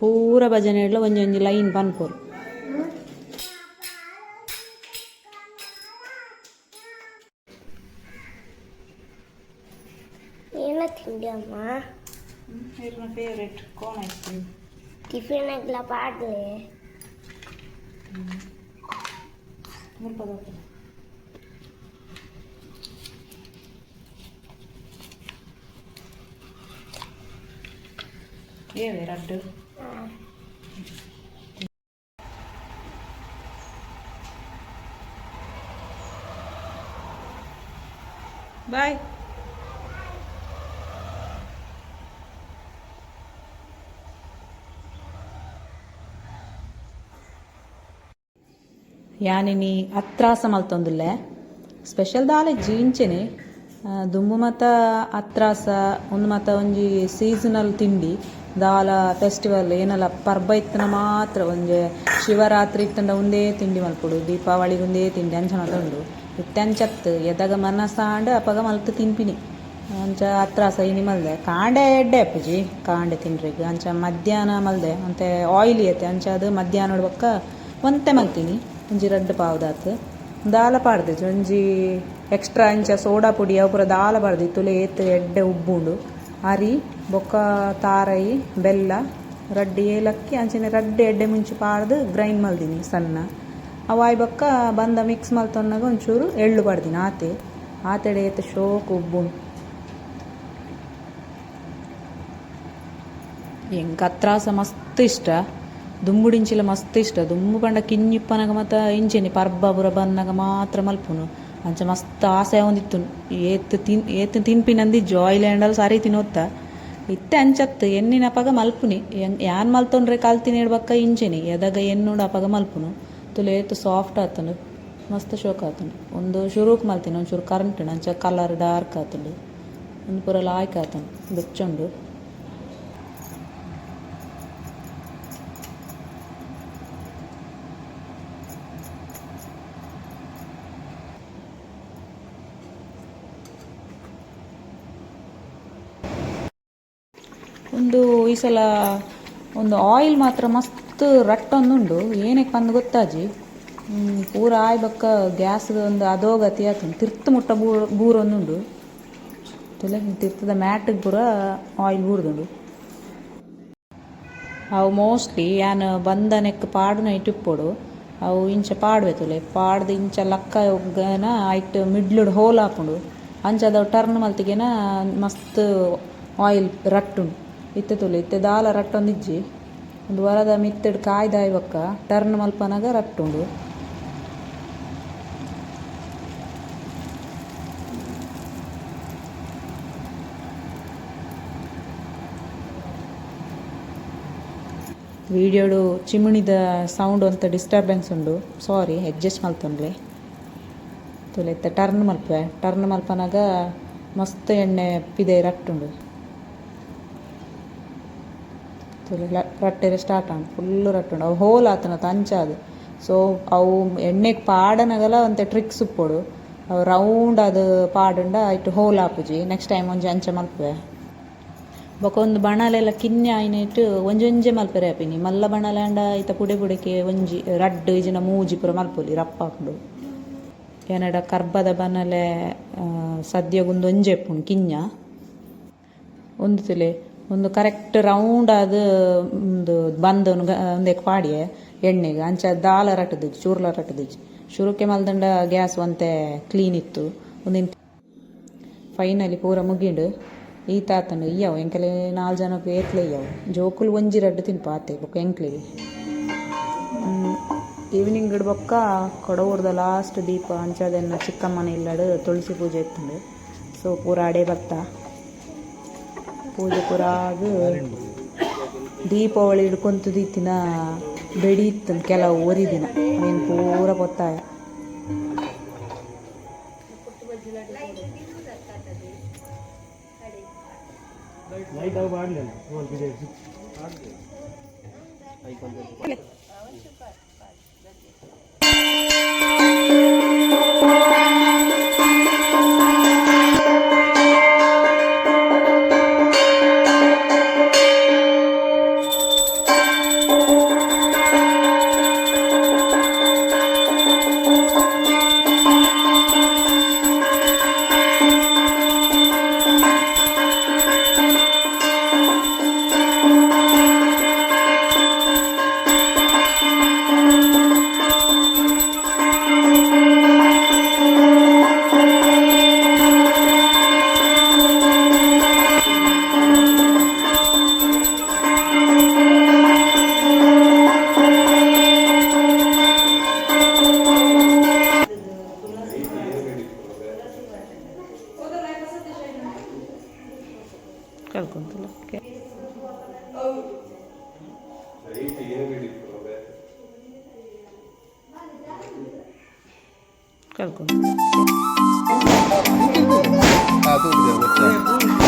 ಪೂರ ಭಜನೆಡ್ಲ ಒಂಜಿ ಒಂಜಿ ಲೈನ್ ಪನ್ಪುರು ಏನ ತಿಂಡಿ ಅಮ್ಮ favourite cone ice cream tiffin ಎಲ್ಲ ಪಾಡ್ಲೆ ಏವೆ ರಡ್ಡು ಬಾಯ್ ಯಾನಿನಿ ಅತ್ರಾಸ ಮಲ್ತೊಂದುಲ್ಲೆ ಸ್ಪೆಷಲ್ ದಾಲೆಜ್ಜಿ ಇಂಚೆನೆ ಆ, ದುಂಬು ಮತ ಅತ್ರಾಸ ಒಂದು ಮತ ಒಂಜಿ ಸೀಸನಲ್ ತಿಂಡಿ ದಾಲ ಫೆಸ್ಟಿವಲ್ ಏನಲ್ಲ ಪರ್ಬ ಇತ್ತನ ಮಾತ್ರ ಒಂಜಿ ಶಿವರಾತ್ರಿ ಇತ್ತಂಡ ಒಂದೇ ತಿಂಡಿ ಮಲ್ಪುಡು ದೀಪಾವಳಿಗೆ ಒಂದೇ ತಿಂಡಿ ಅಂಚ ಮಾತ ಉಂಡು ಇತ್ತಂಚತ್ ಎದಾಗ ಆಂಡ ಅಪ್ಪಗ ಮಲ್ತು ತಿನ್ಪಿನಿ. ಅಂಚ ಅತ್ರಾಸ ಇನಿ ಮಲ್ದೆ. ಕಾಂಡೆ ಎಡ್ಡೆ ಅಪ್ಪಜಿ, ಕಾಂಡೆ ತಿನ್ರಿಗ. ಅಂಚ ಮಧ್ಯಾಹ್ನ ಮಲ್ದೆ. ಅಂತೆ ಆಯಿಲಿ ಐತೆ. ಅಂಚ ಅದು ಮಧ್ಯಾಹ್ನ ನೋಡ್ಬೇಕ ಒಂತೆ ಮಲ್ತೀನಿ. ಒಂಜಿ ರಡ್ಡು ಪಾವ್ದಾತ್. ದಾಲ ಪಾಡ್ದೆ ಒಂಜಿ ಎಕ್ಸ್ಟ್ರಾ ಅಂಚ ಸೋಡಾ ಪುಡಿ, ಅವು ಪೂರ ದಾಲ ಪಾಡ್ದು ತುಲೆ ಏತ್ ಎಡ್ಡೆ ಉಬ್ಬುಂಡು. ಅರಿ, ಬೊಕ್ಕ ತಾರೈ, ಬೆಲ್ಲ, ರಡ್ಡಿ ಏಲಕ್ಕಿ, ಅಂಚನೆ ರಡ್ಡೆ ಎಡ್ಡೆ ಮುಂಚೆ ಪಾಡ್ದು ಗ್ರೈಂಡ್ ಮಲ್ದಿನಿ ಸಣ್ಣ. ಅವಾಯ್ ಬೊಕ್ಕ ಬಂದ ಮಿಕ್ಸ್ ಮಲ್ತೊನ್ನಾಗ ಒಂಚೂರು ಎಳ್ಳು ಪಾಡ್ದಿನಿ ಆತೆ. ಆತೆಡೆ ಏತ್ ಶೋಕ್ ಉಬ್ಬುಂಡು ಎಂಕ್ ಅತ್ರಾಸ ಮಸ್ತ್ ಇಷ್ಟ. ದುಂಬುಡಿಂಚಿಲ ಮಸ್ತ್ ಇಷ್ಟ. ದುಂಬು ಪಂಡ ಕಿಂಜಿಪ್ಪನಗ ಮತ್ತು ಇಂಚೆನಿ ಪರ್ಬ ಪುರ ಬನ್ನಗ ಮಾತ್ರ ಮಲ್ಪುನು. ಅಂಚ ಮಸ್ತ್ ಆಸೆ ಒಂದಿತ್ತು. ಏತ್ ತಿನ್, ಏತ್ ತಿನ್ಪಿನಂದಿ ಆಯಿಲ್ ಹ್ಯಾಂಡಲ್ ಸಾರಿ ತಿನ್ನೋತ್ತ ಇತ್ತೆ ಅಂಚತ್ತು ಎನ್ನಿನ ಅಪಗ ಮಲ್ಪುನಿ. ಯಾನ್ ಮಲ್ತೊಂಡ್ರೆ ಕಲ್ತಿನಿ ಇಡ್ಬಕ್ಕ ಇಂಚೆನಿ ಎದಾಗ ಎಣ್ಣುಡು ಅಪಗ ಮಲ್ಪುನು. ತುಲೆ ಏತ್ ಸಾಫ್ಟ್ ಆತುಂಡು ಮಸ್ತ್ ಶೋಕ್ ಆತುಂಡು ಒಂದು ಶುರುಕ್ ಮಲ್ತೀನಿ ಒಂಚೂರು ಕರೆಂಟ್ ಅಂಚ ಕಲರ್ ಡಾರ್ಕ್ ಆತುಂಡು ಒಂದು ಪೂರ ಲಾಯ್ಕ್ ಆತನ, ಬೆಚ್ಚುಂಡು. ಒಂದು ಈ ಸಲ ಒಂದು ಆಯಿಲ್ ಮಾತ್ರ ಮಸ್ತ್ ರಟ್ಟೊಂದುಂಡು ಏನಕ್ಕೆ ಬಂದು ಗೊತ್ತಾಜಿ? ಪೂರ ಆಯ್ ಬಕ್ಕ ಗ್ಯಾಸ್ ಒಂದು ಅಧೋಗತಿ ಆತುಂಡು ತಿರ್ತು ಮುಟ್ಟ ಬೂರ್ ಬೂರೊಂದುಂಡು ತುಲೆ ತಿರ್ತದ ಮ್ಯಾಟಿಗೆ ಪೂರ ಆಯಿಲ್ ಬೂರ್ದುಂಡು ಅವು ಮೋಸ್ಟ್ಲಿ ಯಾನ್ ಬಂದನೆಕ್ ಪಾಡ್ನ ನೈಟ್ ಇಪ್ಪೊಡು ಅವು ಇಂಚ ಪಾಡ್ವೆ ತುಲೆ. ಪಾಡ್ದು ಇಂಚ ಲಕ್ಕ ಒಗ್ಗನ ಐಟ್ ಮಿಡ್ಲುಡು ಹೋಲ್ ಹಾಕೊಂಡು ಅದ ಟರ್ನ್ ಮಲ್ತಿಗೆನ ಮಸ್ತ್ ಆಯಿಲ್ ರಟ್ಟುಂಡು ಇತ್ತೆ ತುಲೆ, ಇತ್ತೆ ದಾಲ ರಟ್ಟೊಂದಿಜ್ಜಿ. ಒಂದು ವರದ ಮಿತ್ತಡ್ ಕಾಯ್ದಾಯ್ ಬಕ್ಕ ಟರ್ನ್ ಮಲ್ಪನಾಗ ರಟ್ಟುಂಡು. ವಿಡಿಯೋಡು ಚಿಮಣಿದ ಸೌಂಡ್ ಅಂತ ಡಿಸ್ಟರ್ಬೆನ್ಸ್ ಉಂಡು. ಸಾರಿ ಅಡ್ಜಸ್ಟ್ ಮಲ್ತೊಂಡ್ಲೆ ತುಲೆತ್ತ ಟರ್ನ್ ಮಲ್ಪೆ ಟರ್ನ್ ಮಲ್ಪನಾಗ ಮಸ್ತ್ ಎಣ್ಣೆ ಪಿದೆ ರಟ್ಟುಂಡು. ಲ- ರಟ್ಟೆರೆ ಸ್ಟಾರ್ಟ್ ಆಂಡ್ ಫುಲ್ ರಟ್ಟುಂಡು ಅವು ಹೋಲ್ ಆತನ ತಂಚಾದು ಸೊ ಅವು ಎಣ್ಣೆಗೆ ಪಾಡನಗಲ ಒಂತೆ ಟ್ರಿಕ್ಸ್ ಉಪ್ಪೊಡು ಅವು ರೌಂಡ್ ಅದು ಪಾಡುಂಡ ಐಟ್ ಹೋಲ್ ಆಪುಜಿ ನೆಕ್ಸ್ಟ್ ಟೈಮ್ ಒಂಜಿ ಅಂಚ ಮಲ್ಪುವೆ ಬೊಕ ಒಂದು ಬಣಲೆಲ್ಲ ಕಿನ್ನೆ ಒಂಜಿ ಒಂಜೆ ಮಲ್ಪೆರೆ ಆಪಿನಿ ಮಲ್ಲ ಬಣಲಾಂಡ ಐತ ಪುಡೆ ಪುಡೆಕೆ ಒಂಜಿ ರಡ್ಡ್ ಇಜಿನ ಮೂಜಿ ಪೂರ ಮಲ್ಪೊಲಿ ರಪ್ಪ ಹಾಕೊಂಡು ಏನಡ ಕರ್ಬದ ಬನಲೆ ಸದ್ಯಗೊಂದು ಒಂಜೆ ಪುಣ್ ಕಿನ್ಯ ಒಂದು ತುಲೆ ಒಂದು ಕರೆಕ್ಟ್ ರೌಂಡ್ ಅದು ಒಂದು ಬಂದ್ ಒಂದ್ ಪಾಡಿಯೆ ಎಣ್ಣೆಗೆ, ಅಂಚ ದಾಲ ರಟ್ಟದಿಜ್ಜಿ ಚೂರ್ಲ ರಟ್ಟದಿಜ್ಜಿ ಶುರುಕ್ಕೆ ಮಲ್ದಂಡ ಗ್ಯಾಸ್ ಒಂತೆ ಕ್ಲೀನ್ ಇತ್ತು. ಒಂದಿನ ಫೈನಲಿ ಪೂರ ಮುಗಿಂಡು ಈ ತಾತನು ಇಯ್ಯವು, ಎಂಕಲೆ ನಾಲ್ಕು ಜನಕ್ಕೆ ಏತ್ಲೆ ಇಯ್ಯವು. ಜೋಕುಲು ಒಂಜಿ ರಡ್ಡು ತಿನ್ಪ ಆತೆ ಬೊಕ್ಕ ಎಂಕ್ಲಿಗೆ. ಈವ್ನಿಂಗ್ ಇಡ್ಬೊಕ್ಕ ಕೊಡವೂರ್ದ ಲಾಸ್ಟ್ ದೀಪ, ಅಂಚದನ್ನ ಚಿಕ್ಕಮ್ಮನ ಇಲ್ಲಡು ತುಳಸಿ ಪೂಜೆ ಇತ್ತುಂಡು. ಸೊ ಪೂರ ಅಡೆ ಬತ್ತ ಪೂಜೆ ಪೂರ ಆಗ ದೀಪಾವಳಿ ಹಿಡ್ಕೊಂತು ದಿತ್ತಿನ ಬೆಡಿ ಇತ್ತು ಕೆಲವು ಒರಿ ದಿನ ಏನು ಪೂರ ಗೊತ್ತಾಯ ಲೈಟ್ ಆಗಿ ਕਰ ਕੋ ਆ ਤੂੰ ਜਾ ਬੱਚਾ।